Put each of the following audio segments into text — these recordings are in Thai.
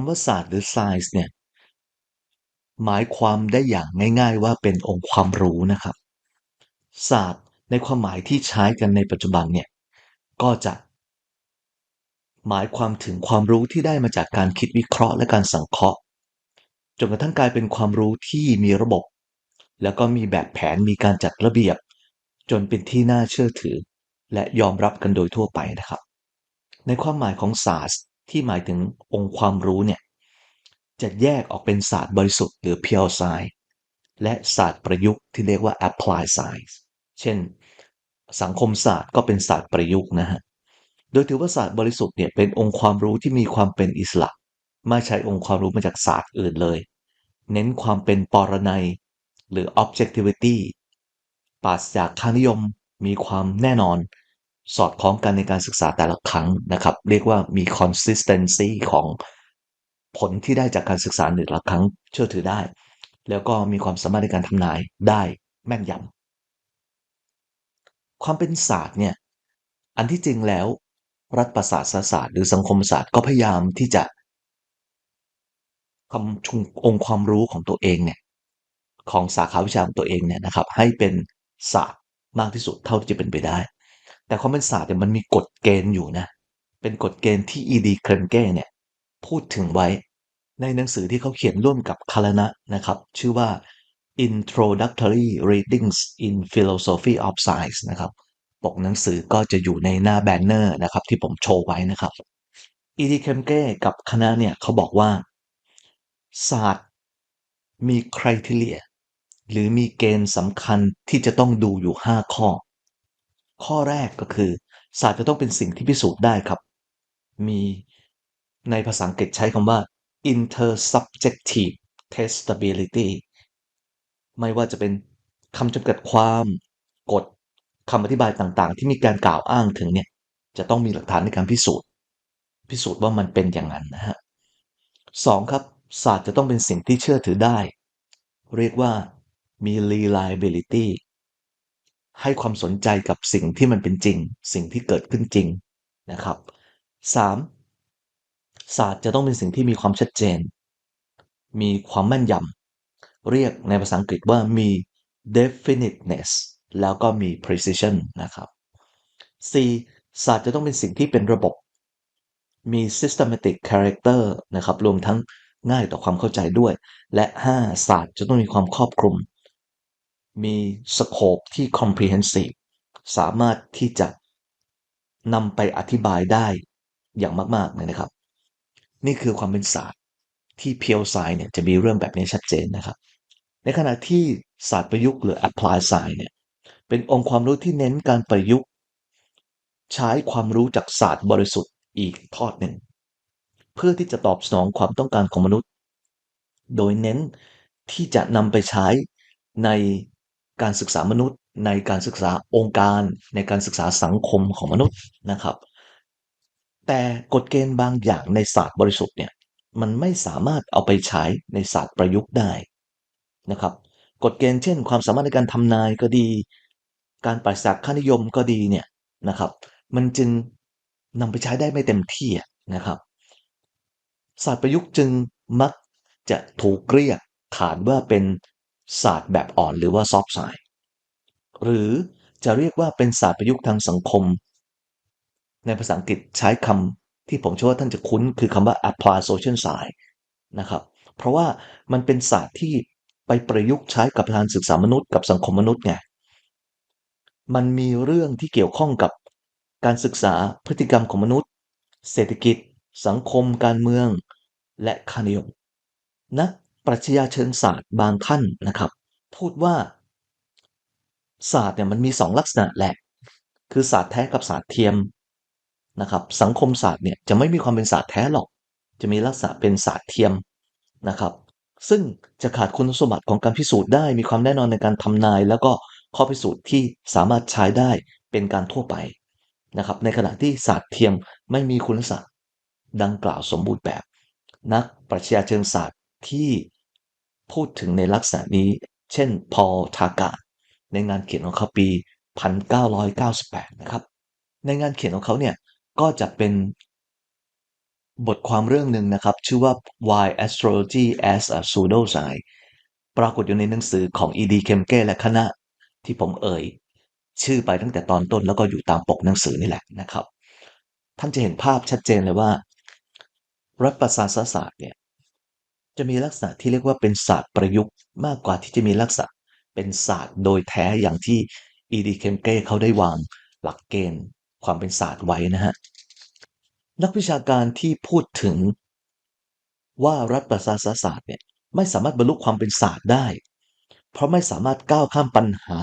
ำว่าศาสตร์หรือ science เนี่ยหมายความได้อย่างง่าย ๆ ว่าเป็นองค์ความรู้นะครับ ศาสตร์ในความหมายที่ใช้กันในปัจจุบันเนี่ยก็จะ หมายความถึงความรู้ที่ได้มาจากการคิดวิเคราะห์และการสังเคราะห์จนกระทั่งกลายเป็นความรู้ที่มีระบบ แล้วก็มีแบบแผนมีการจัดระเบียบ จนเป็นที่น่าเชื่อถือ และยอมรับกันโดยทั่วไปนะครับ ในความหมายของศาสตร์ ที่หมายถึงองค์ความรู้เนี่ยจะแยกออกเป็นศาสตร์บริสุทธิ์หรือ pure science และศาสตร์ประยุกต์ที่เรียกว่า applied science เช่น สังคมศาสตร์ก็เป็นศาสตร์ประยุกต์นะฮะ โดยถือว่าศาสตร์บริสุทธิ์เนี่ยเป็นองค์ความรู้ที่มีความเป็นอิสระ ไม่ใช้องค์ความรู้มาจากศาสตร์อื่นเลย เน้นความเป็นปรนัยหรือ objectivity ปราศจากค่านิยมมีความแน่นอน สอดคล้องกันในการศึกษาแต่ละครั้งนะครับ เรียกว่ามี consistency ของผลที่ได้จากการศึกษาหนึ่งละครั้งเชื่อถือได้ แล้วก็มีความสามารถในการทำนายได้แม่นยำความเป็นศาสตร์เนี่ยอันที่จริงแล้ว รัฐประศาสนศาสตร์หรือสังคมศาสตร์ก็พยายามที่จะคำชุงองค์ความรู้ของตัวเองเนี่ยของสาขาวิชาของตัวเองเนี่ยนะครับ ให้เป็นศาสตร์มากที่สุดเท่าที่จะเป็นไปได้ แต่ความเป็นศาสตร์เนี่ยมันมีกฎเกณฑ์อยู่นะ เป็นกฎเกณฑ์ที่ E.D. เครนเก้เนี่ยพูดถึงไว้ในหนังสือที่เขาเขียนร่วมกับคารณะนะครับ ชื่อว่า Introductory Readings in Philosophy of Science นะครับปกหนังสือก็จะอยู่ในหน้าแบนเนอร์นะครับ ที่ผมโชว์ไว้นะครับ E.D. เครนเก้กับคณะเนี่ยเขาบอกว่า ศาสตร์มีคุณทีเลียหรือมีเกณฑ์สำคัญที่จะต้องดูอยู่ 5 ข้อ ข้อแรกก็คือ ศาสตร์จะต้องเป็นสิ่งที่พิสูจน์ได้ครับ มีในภาษาอังกฤษใช้คำว่า intersubjective testability ไม่ว่าจะเป็นคำจำกัดความกฎคำอธิบายต่างๆ ที่มีการกล่าวอ้างถึงเนี่ย จะต้องมีหลักฐานในการพิสูจน์ พิสูจน์ว่ามันเป็นอย่างนั้นนะฮะสองครับ ศาสตร์จะต้องเป็นสิ่งที่เชื่อถือได้ เรียกว่ามี reliability ให้ความสนใจกับสิ่งที่มันเป็นจริง สิ่งที่เกิดขึ้นจริงนะครับ 3. ศาสตร์จะต้องเป็นสิ่งที่มีความชัดเจน มีความแม่นยำเรียกในภาษาอังกฤษว่ามี definiteness แล้วก็มี precision นะครับ 4. ศาสตร์จะต้องเป็นสิ่งที่เป็นระบบ มี systematic character นะครับ รวมทั้งง่ายต่อความเข้าใจด้วย และ 5. ศาสตร์จะต้องมีความครอบคลุม มีสโคปที่ comprehensive สามารถที่จะนำไปอธิบายได้อย่างมาก ๆ เลยนะครับ นี่คือความเป็นศาสตร์ที่เพียวไซเนี่ยจะมีเรื่องแบบนี้ชัดเจนนะครับ ในขณะที่ศาสตร์ประยุกต์หรือ apply science เนี่ยเป็นองค์ความรู้ที่เน้นการประยุกต์ ใช้ความรู้จากศาสตร์บริสุทธิ์อีกทอดหนึ่ง เพื่อที่จะตอบสนองความต้องการของมนุษย์ โดยเน้นที่จะนำไปใช้ใน การศึกษามนุษย์ ในการศึกษาองค์การ ในการศึกษาสังคมของมนุษย์นะครับ แต่กฎเกณฑ์บางอย่างในศาสตร์บริสุทธิ์เนี่ยมันไม่สามารถเอาไปใช้ในศาสตร์ประยุกต์ได้นะครับ กฎเกณฑ์เช่น ความสามารถในการทำนายก็ดี การปราศจากค่านิยมก็ดีเนี่ยนะครับ มันจึงนำไปใช้ได้ไม่เต็มที่นะครับ ศาสตร์ประยุกต์จึงมักจะถูกเรียกขานว่าเป็น ศาสตร์แบบอ่อนหรือว่าซอฟต์ไซน์หรือจะเรียกว่าเป็นศาสตร์ประยุกต์ทางสังคม ในภาษาอังกฤษใช้คำที่ผมเชื่อว่าท่านจะคุ้นคือคำว่า apply social science นะครับเพราะว่ามันเป็นศาสตร์ที่ไปประยุกต์ใช้กับการศึกษามนุษย์กับสังคมมนุษย์ไงมันมีเรื่องที่เกี่ยวข้องกับการศึกษาพฤติกรรมของมนุษย์ เศรษฐกิจ สังคม การเมือง และคานิยมนัก ปรัชญาเชิงศาสตร์บางท่านนะครับ พูดว่าศาสตร์เนี่ยมันมีสองลักษณะแหละ คือศาสตร์แท้กับศาสตร์เทียมนะครับ สังคมศาสตร์เนี่ยจะไม่มีความเป็นศาสตร์แท้หรอก จะมีลักษณะเป็นศาสตร์เทียมนะครับ ซึ่งจะขาดคุณสมบัติของการพิสูจน์ได้ มีความแน่นอนในการทำนาย แล้วก็ข้อพิสูจน์ที่สามารถใช้ได้เป็นการทั่วไปนะครับ ในขณะที่ศาสตร์เทียมไม่มีคุณลักษณะดังกล่าวสมบูรณ์แบบ นักปรัชญาเชิงศาสตร์ ที่พูดถึงในลักษณะนี้ เช่น พอลทากาในงานเขียนของเขาปี 1998 นะครับ ในงานเขียนของเขาเนี่ย ก็จะเป็นบทความเรื่องหนึ่งนะครับ ชื่อว่า Why Astrology as a Pseudoscience ปรากฏอยู่ในหนังสือของ E.D. Kemke และคณะที่ผมเอ่ย ชื่อไปตั้งแต่ตอนต้นแล้วก็อยู่ตามปกหนังสือนี่แหละนะครับ ท่านจะเห็นภาพชัดเจนเลยว่า รัฐประศาสศาสตร์เนี่ย จะมีลักษณะที่เรียกว่าเป็นศาสตร์ประยุกต์มากกว่าที่จะมีลักษณะเป็นศาสตร์โดยแท้อย่างที่ E.D. Kemke เก้เขาได้วางหลักเกณฑ์ความเป็นศาสตร์ไว้นะฮะนักวิชาการที่พูดถึงว่ารัฐประศาสศาสตร์เนี่ยไม่สามารถบรรลุความเป็นศาสตร์ได้ เพราะไม่สามารถก้าวข้ามปัญหา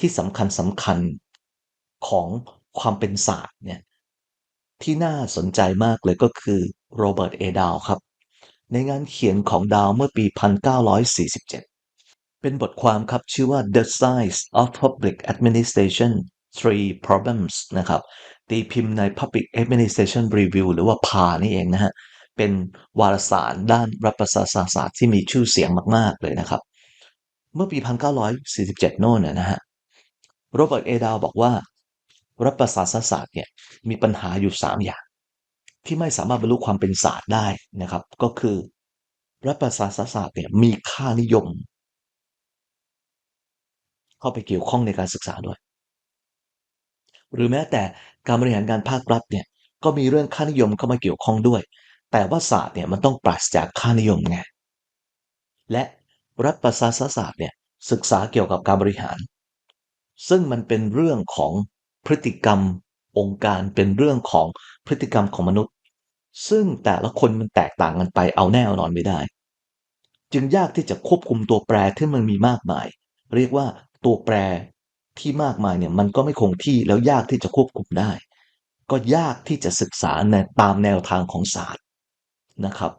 ที่สำคัญสำคัญของความเป็นศาสตร์เนี่ยที่น่าสนใจมากเลยก็คือโรเบิร์ตเอดาวครับ ในงานเขียนของดาวเมื่อปี 1947 เป็นบทความครับชื่อว่า The Science of Public Administration Three Problems นะครับตีพิมพ์ใน Public Administration Review หรือว่าพานี่เองนะฮะ เป็นวารสารด้านรัฐประศาสตร์ที่มีชื่อเสียงมาก ๆ เลยนะครับ เมื่อปี 1947 โน่นนะฮะ โรเบิร์ต เอดาวบอกว่า รัฐประศาสนศาสตร์เนี่ยมีปัญหาอยู่ 3 อย่าง ที่ไม่สามารถบรรลุความเป็นศาสตร์ได้นะครับ ก็คือรัฐประศาสศาสตร์เนี่ยมีค่านิยม เข้าไปเกี่ยวข้องในการศึกษาด้วย หรือแม้แต่การบริหารงานภาครัฐเนี่ยก็มีเรื่องค่านิยมเข้ามาเกี่ยวข้องด้วย แต่ว่าศาสตร์เนี่ยมันต้องปราศจากค่านิยมไงและรัฐประศาสศาสตร์เนี่ยศึกษาเกี่ยวกับการบริหาร ซึ่งมันเป็นเรื่องของพฤติกรรมองค์การเป็นเรื่องของ พฤติกรรมของมนุษย์ ซึ่งแต่ละคนมันแตกต่างกันไปเอาแน่เอานอนไม่ได้ จึงยากที่จะควบคุมตัวแปรที่มันมีมากมาย เรียกว่าตัวแปรที่มากมายเนี่ยมันก็ไม่คงที่แล้วยากที่จะควบคุมได้ ก็ยากที่จะศึกษาในตามแนวทางของศาสตร์นะครับ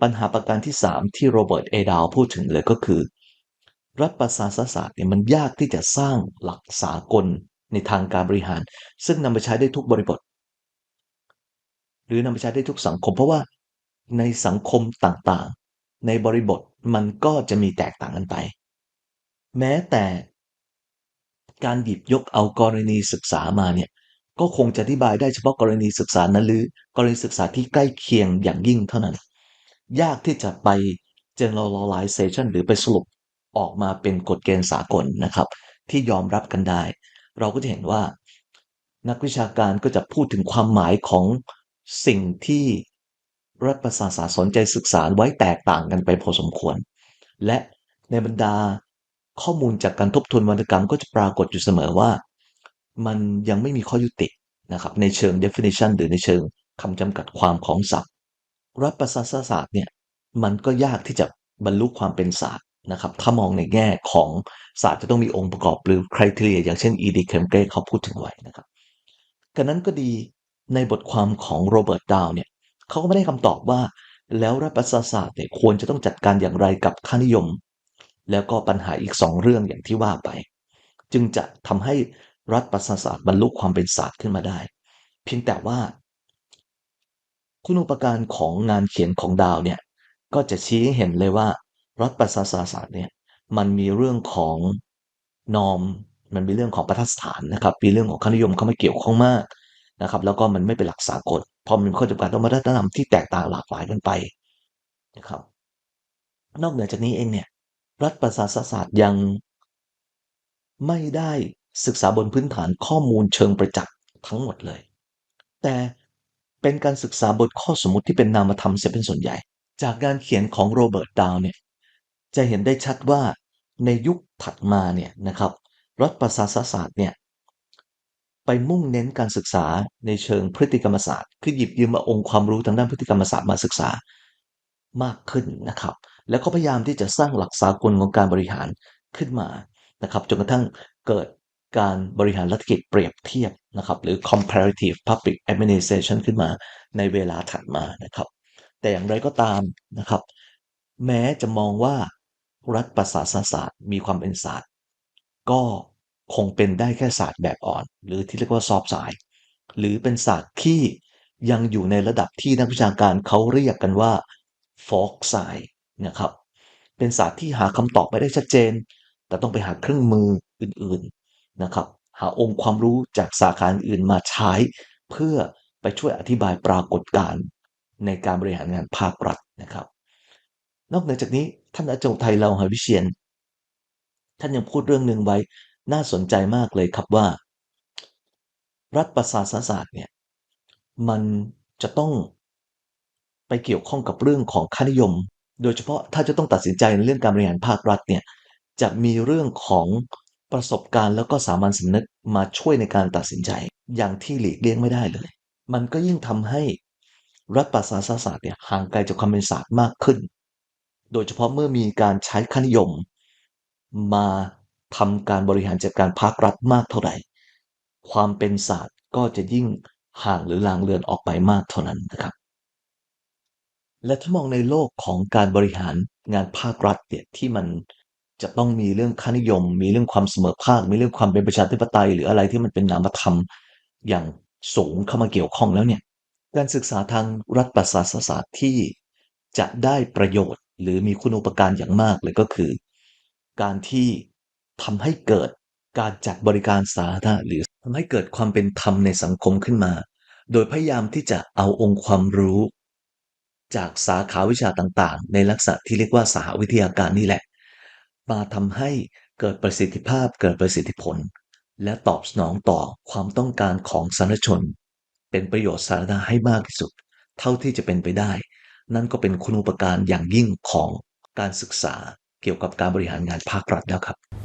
ปัญหาประการที่ 3 ที่โรเบิร์ตเอดาวพูดถึงเลยก็คือ รัฐประศาสศาสตร์เนี่ยมันยากที่จะสร้างหลักสากลในทางการบริหาร ซึ่งนำไปใช้ได้ทุกบริบท หรือนำไปใช้ได้ทุกสังคม เพราะว่าในสังคมต่างๆ ในบริบทมันก็จะมีแตกต่างกันไป แม้แต่การหยิบยกเอากรณีศึกษามาเนี่ยก็คงจะอธิบายได้เฉพาะกรณีศึกษานั้นหรือกรณีศึกษาที่ใกล้เคียงอย่างยิ่งเท่านั้น ยากที่จะไป generalization หรือไปสรุปออกมาเป็นกฎเกณฑ์สากลนะครับ ที่ยอมรับกันได้ เราก็จะเห็นว่า นักวิชาการก็จะพูดถึงความหมายของ สิ่งที่รัฐประศาสนสนใจศึกษาไว้แตกต่างกันไปพอสมควร และในบรรดาข้อมูลจากการทบทวนวรรณกรรมก็จะปรากฏอยู่เสมอว่า มันยังไม่มีข้อยุตินะครับในเชิง definition หรือในเชิงคำจำกัดความของศัพท์ รัฐประศาสนศาสตร์เนี่ยมันก็ยากที่จะบรรลุความเป็นศาสตร์นะครับถ้ามองในแง่ของศาสตร์จะต้องมีองค์ประกอบหรือ criteria อย่างเช่น E.D. Kemke เขาพูดถึงไว้นะครับกันนั้นก็ดี ในบทความของโรเบิร์ตดาวเนี่ยเขาก็ไม่ได้คำตอบว่า แล้วรัฐประศาสตร์เนี่ยควรจะต้องจัดการอย่างไรกับค่านิยม แล้วก็ปัญหาอีกสองเรื่องอย่างที่ว่าไป จึงจะทำให้รัฐประศาสตร์บรรลุความเป็นศาสตร์ขึ้นมาได้ เพียงแต่ว่า คุณอุปการของงานเขียนของดาวเนี่ยก็จะชี้ให้เห็นเลยว่า รัฐประศาสนศาสตร์เนี่ยมันมีเรื่องของนอมมันมีเรื่องของประทัดฐานนะครับมีเรื่องของค่านิยมเข้ามาเกี่ยวข้องมาก นะครับ แล้วก็มันไม่เป็นหลักสากลพอมันมีข้อจำกัดต้องมาตรฐานที่แตกต่างหลากหลายกันไปนะครับ นอกเหนือจากนี้เองเนี่ย รัฐประศาสนศาสตร์ยังไม่ได้ศึกษาบนพื้นฐานข้อมูลเชิงประจักษ์ทั้งหมดเลย แต่เป็นการศึกษาบนข้อสมมติที่เป็นนามธรรมเสียเป็นส่วนใหญ่ จากการเขียนของโรเบิร์ตดาวเนี่ยจะเห็นได้ชัดว่าในยุคถัดมาเนี่ยนะครับรัฐประศาศาสตร์เนี่ย ไปมุ่งเน้นการศึกษาในเชิงพฤติกรรมศาสตร์ คือหยิบยืมมาองค์ความรู้ทางด้านพฤติกรรมศาสตร์มาศึกษามากขึ้นนะครับ แล้วก็พยายามที่จะสร้างหลักสากลของการบริหารขึ้นมานะครับจนกระทั่งเกิดการบริหารรัฐกิจเปรียบเทียบนะครับ หรือ comparative public administration ขึ้นมาในเวลาถัดมานะครับ แต่อย่างไรก็ตามนะครับ แม้จะมองว่ารัฐประศาศาสตร์มีความเป็นศาสตร์ ก็ คงเป็นได้แค่ศาสตร์แบบอ่อน หรือที่เรียกว่าซอฟต์ไซด์หรือเป็นศาสตร์ที่ยังอยู่ในระดับที่นักวิชาการเขาเรียกกันว่าฟอกไซด์นะครับ เป็นศาสตร์ที่หาคำตอบไม่ได้ชัดเจน แต่ต้องไปหาเครื่องมืออื่นๆนะครับ หาองค์ความรู้จากสาขาอื่นมาใช้ เพื่อไปช่วยอธิบายปรากฏการณ์ในการบริหารงานภาครัฐนะครับ นอกเหนือจากนี้ท่านอาจารย์ไทยเราหาวิเชียน ท่านยังพูดเรื่องหนึ่งไว้ น่าสนใจมากเลยครับว่า รัฐประศาสศาสตร์เนี่ยมันจะต้องไปเกี่ยวข้องกับเรื่องของค่านิยม โดยเฉพาะถ้าจะต้องตัดสินใจในเรื่องการบริหารภาครัฐเนี่ยจะมีเรื่องของประสบการณ์แล้วก็สามัญสำนึกมาช่วยในการตัดสินใจ อย่างที่หลีกเลี่ยงไม่ได้เลย มันก็ยิ่งทำให้รัฐประศาสศาสตร์เนี่ยห่างไกลจากความเป็นศาสตร์มากขึ้น โดยเฉพาะเมื่อมีการใช้ค่านิยม มา ทำการบริหารจัดการภาครัฐมากเท่าไหร่ ความเป็นศาสตร์ก็จะยิ่งห่างหรือลางเลือนออกไปมากเท่านั้นนะครับ และถ้ามองในโลกของการบริหารงานภาครัฐเนี่ยที่มันจะต้องมีเรื่องค่านิยม มีเรื่องความเสมอภาค มีเรื่องความเป็นประชาธิปไตย หรืออะไรที่มันเป็นนามธรรมอย่างสูงเข้ามาเกี่ยวข้องแล้วเนี่ยการศึกษาทางรัฐประศาสศาสตร์ที่จะได้ประโยชน์ หรือมีคุณูปการอย่างมากเลยก็คือ การที่ ทำให้เกิดการจัดบริการสาธารณะหรือทำให้เกิดความเป็นธรรมในสังคมขึ้นมา โดยพยายามที่จะเอาองค์ความรู้ จากสาขาวิชาต่างๆ ในลักษณะที่เรียกว่าสหวิทยาการนี่แหละ มาทำให้เกิดประสิทธิภาพเกิดประสิทธิผล และตอบสนองต่อความต้องการของสาธารณชน เป็นประโยชน์สาธารณะให้มากที่สุด เท่าที่จะเป็นไปได้ นั่นก็เป็นคุณูปการอย่างยิ่งของการศึกษาเกี่ยวกับการบริหารงานภาครัฐแล้วครับ